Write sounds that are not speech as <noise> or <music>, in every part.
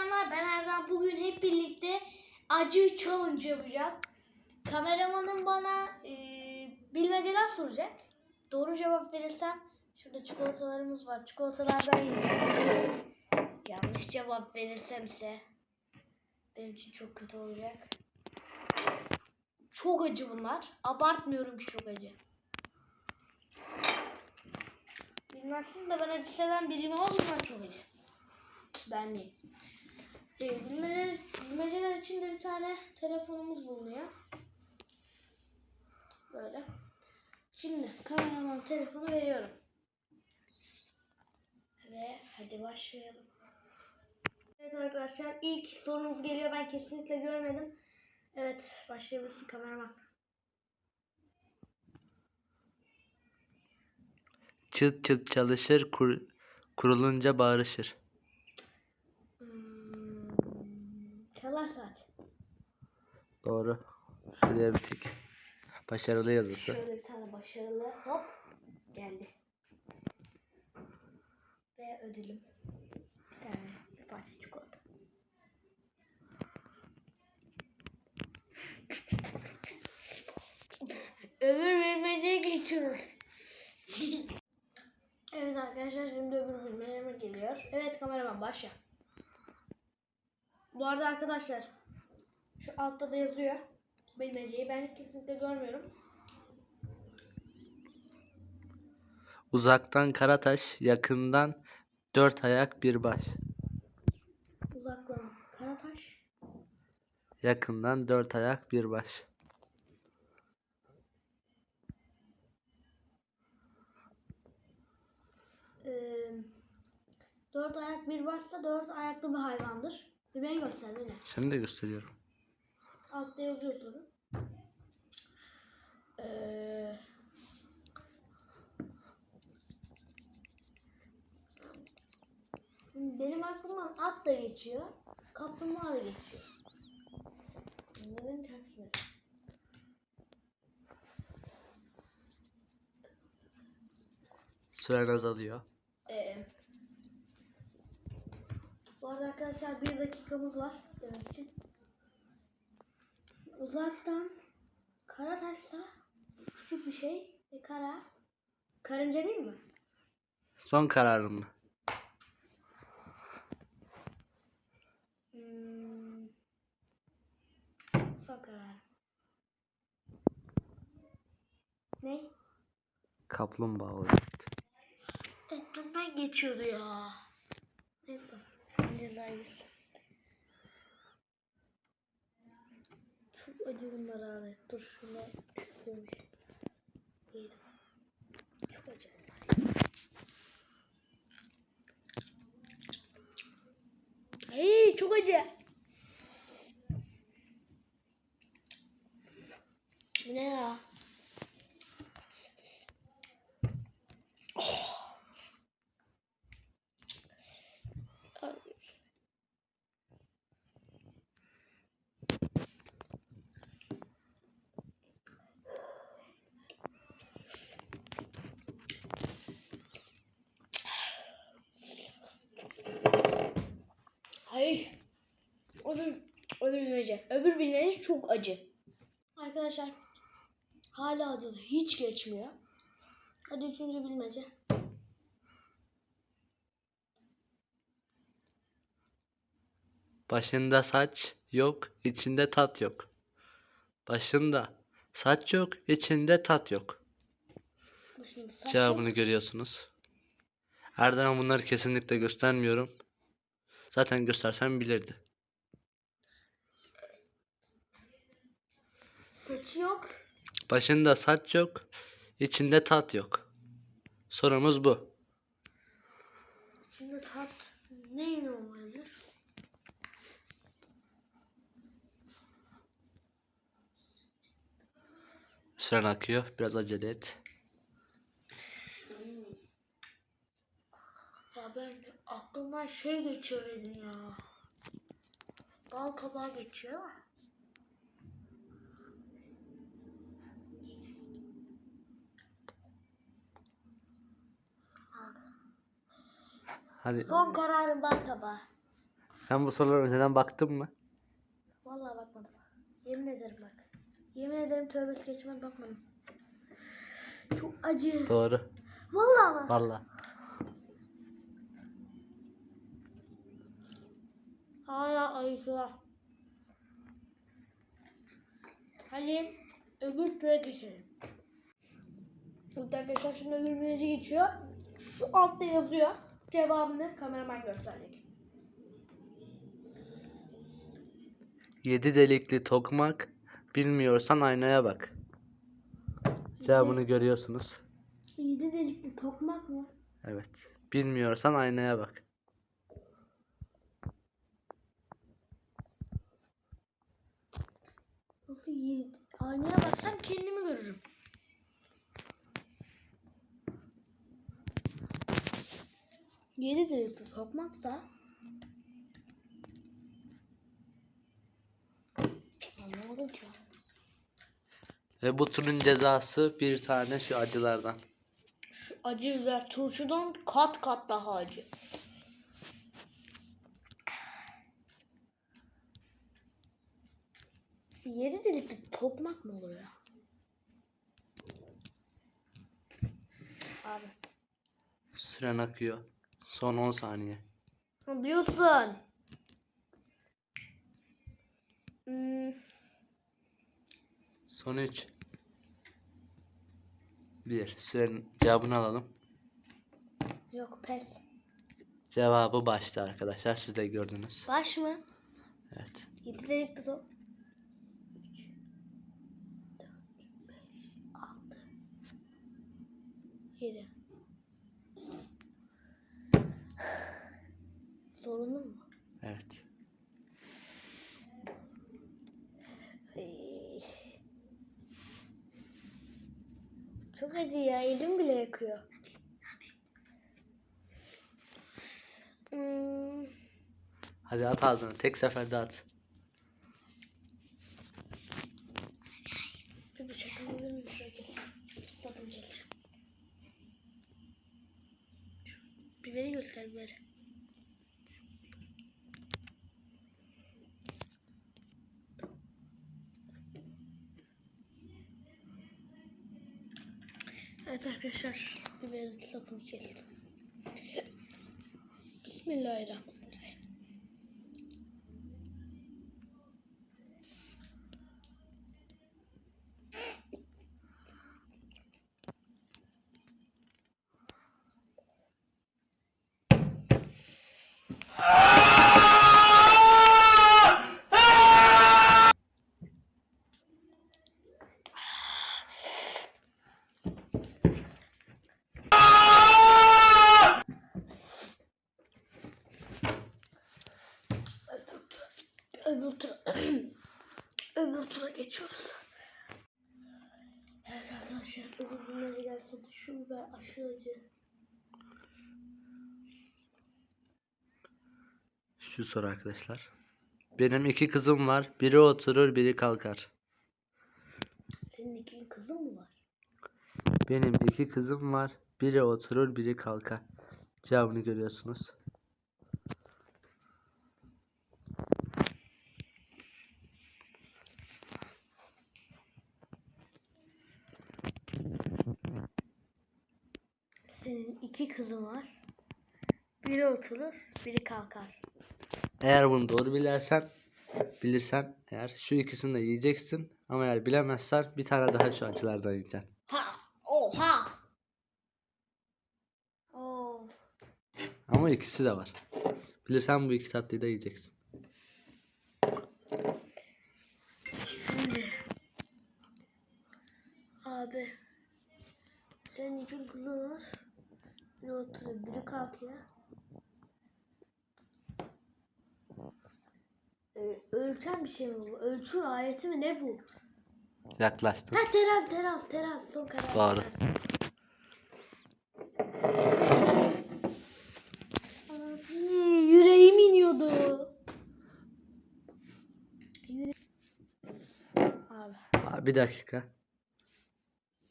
var. Ben zaman bugün hep birlikte acı challenge yapacağız. Kameramanım bana e, bilmeceler soracak. Doğru cevap verirsem şurada çikolatalarımız var. Çikolatalardan yiyeceğim. Yanlış cevap verirsem ise benim için çok kötü olacak. Çok acı bunlar. Abartmıyorum ki çok acı. Bilmezsiniz de ben acı seven biriyim ama çok acı. Ben değil. Ee, bilmeler, bilmeceler için de bir tane telefonumuz bulunuyor. Böyle. Şimdi kameraman telefonu veriyorum. Ve hadi başlayalım. Evet arkadaşlar ilk sorumuz geliyor. Ben kesinlikle görmedim. Evet başlayabilirsin kameraman. Çıt çıt çalışır, kur, kurulunca bağırışır. Çalar saat. Doğru. Şuraya bir tık. Başarılı yazısı. Şöyle bir tane başarılı hop geldi. Ve ödülüm. Bir tane bir parça çikolata. <laughs> öbür bilmeceye geçiyoruz. <laughs> evet arkadaşlar şimdi öbür bilmelerime geliyor. Evet kameraman başla. Bu arada arkadaşlar şu altta da yazıyor bilmeceyi. Ben kesinlikle görmüyorum. Uzaktan kara taş, yakından dört ayak bir baş. Uzaklan. Karataş. Yakından dört ayak bir baş. Ee, dört ayak bir başsa dört ayaklı bir hayvandır. Bir beni göster beni. Şimdi gösteriyorum. Altta yazıyor soru. Ee, benim aklımdan at da geçiyor. Kaplumbağa da geçiyor. Bunların tersine. Süren azalıyor. Ee, bu arada arkadaşlar bir dakikamız var demek için. Uzaktan kara taşsa küçük bir şey ve kara. Karınca değil mi? Son kararım mı? Hmm. Son karar. Ne? Kaplumbağa olacak. Aklımdan geçiyordu ya. Neyse. Cezayız. Çok acı bunlar abi. Dur şuna kötüymüş. Yedim. Çok acı bunlar. Hey çok acı. Bu ne ya? Abi. Hayır. Öbür, öbür bilmece. Öbür bilmece çok acı. Arkadaşlar hala acısı hiç geçmiyor. Hadi üçüncü bilmece. Başında saç yok, içinde tat yok. Başında saç yok, içinde tat yok. Başında saç Cevabını yok. görüyorsunuz. Erdem bunları kesinlikle göstermiyorum. Zaten göstersem bilirdi. Saçı yok. Başında saç yok, içinde tat yok. Sorumuz bu. Şimdi tat neyin olmalıdır? Süren akıyor. Biraz acele et. Ya ben aklımdan şey geçiyor benim ya. Bal kabağı geçiyor ama. Hadi Son kararım bal kabağı. Sen bu sorulara önceden baktın mı? Vallahi bakmadım. Yemin ederim bak. Yemin ederim tövbesi geçmez bakmadım. Çok acı. Doğru. Vallahi bak. Vallahi. Hala acısı var. Hadi öbür tura geçelim. Evet arkadaşlar şimdi öbür geçiyor. Şu altta yazıyor. Cevabını kameraman gösterecek. Yedi delikli tokmak. Bilmiyorsan aynaya bak. Cevabını görüyorsunuz. Yedi delikli tokmak mı? Evet. Bilmiyorsan aynaya bak. 7 zırhlı tokmaksa anlamadım ki. Ve bu turun cezası bir tane şu acılardan. Şu acılar turşudan kat kat daha acı. Yedi delikli tokmak mı olur ya? Abi. Süren akıyor. Son 10 saniye. Biliyorsun. Hmm. Son 3. 1. Sürenin cevabını alalım. Yok pes. Cevabı başta arkadaşlar. Siz de gördünüz. Baş mı? Evet. 7 dedik de 7. Zorunlu mu? Evet. Ay. Çok acı ya. Elim bile yakıyor. Hadi at ağzına. Tek seferde at. Göster biberi. Evet arkadaşlar biberin sapını kestim. Bismillahirrahmanirrahim. Öbür tura, öbür tura geçiyoruz. Evet arkadaşlar öbür bilmece gelsin. Şu biber aşırı acı. Şu soru arkadaşlar. Benim iki kızım var. Biri oturur, biri kalkar. Senin iki kızın mı var? Benim iki kızım var. Biri oturur, biri kalkar. Cevabını görüyorsunuz. Senin iki kızın var. Biri oturur, biri kalkar. Eğer bunu doğru bilersen, bilirsen eğer şu ikisini de yiyeceksin. Ama eğer bilemezsen bir tane daha şu acılardan yiyeceksin. Ha! Oha! Oo. Ama ikisi de var. Bilirsen bu iki tatlıyı da yiyeceksin. Şimdi. Abi. Senin iki kızın var. Biri oturuyor, biri kalkıyor. Ee, ölçen bir şey mi bu? Ölçü aleti mi? Ne bu? Yaklaştın. Ha teraz, teraz, teraz. Son karar. Doğru. teraz. Abi, yüreğim iniyordu. Yüre... Abi. Aa, bir dakika.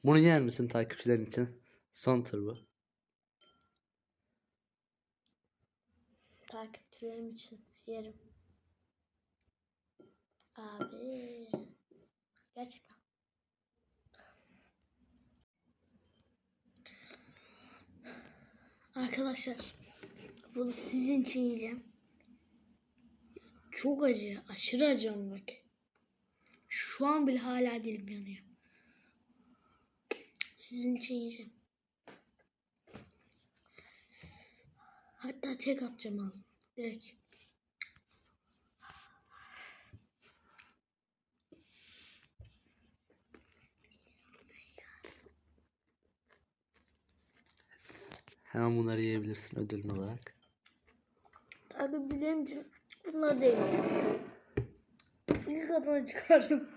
Bunu yer misin takipçilerin için? Son tur bu. Takipçilerim için Yerim. Abi. Gerçekten. Arkadaşlar. Bunu sizin için yiyeceğim. Çok acı. Aşırı acı ama bak. Şu an bile hala dilim yanıyor. Sizin için yiyeceğim. Hatta tek atacağım ağzına. Direkt. Hemen bunları yiyebilirsin ödülün olarak. Abi bileğim için bunlar değil. İlk adına çıkardım.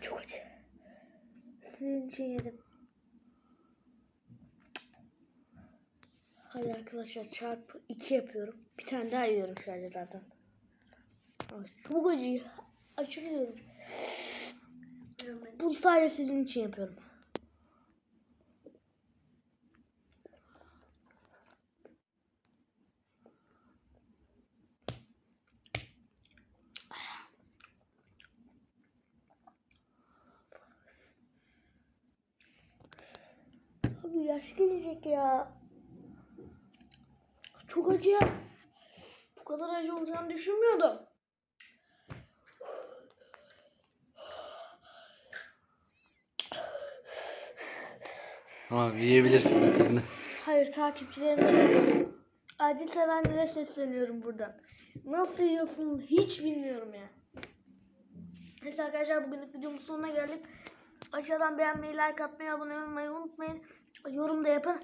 Çok acı. Sizin için yedim. Hadi arkadaşlar çarpı 2 yapıyorum. Bir tane daha yiyorum şu acılardan. Çok acı. Açılıyorum. Bunu sadece sizin için yapıyorum. Abi yaş gelecek ya. Çok acı ya. Bu kadar acı olacağını düşünmüyordum. Tamam yiyebilirsin ödülünü. Hayır takipçilerim için acı sevenlere sesleniyorum buradan. Nasıl yiyorsun hiç bilmiyorum ya. Neyse arkadaşlar bugünlük videomuzun sonuna geldik. Aşağıdan beğenmeyi, like atmayı, abone olmayı unutmayın. Yorum da yapın.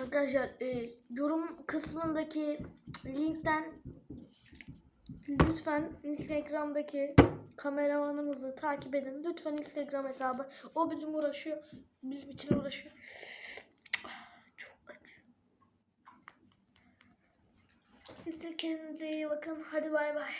Arkadaşlar e, yorum kısmındaki linkten lütfen Instagram'daki kameramanımızı takip edin. Lütfen Instagram hesabı. O bizim uğraşıyor. Bizim için uğraşıyor. Çok acı. Kendinize iyi bakın. Hadi bay bay.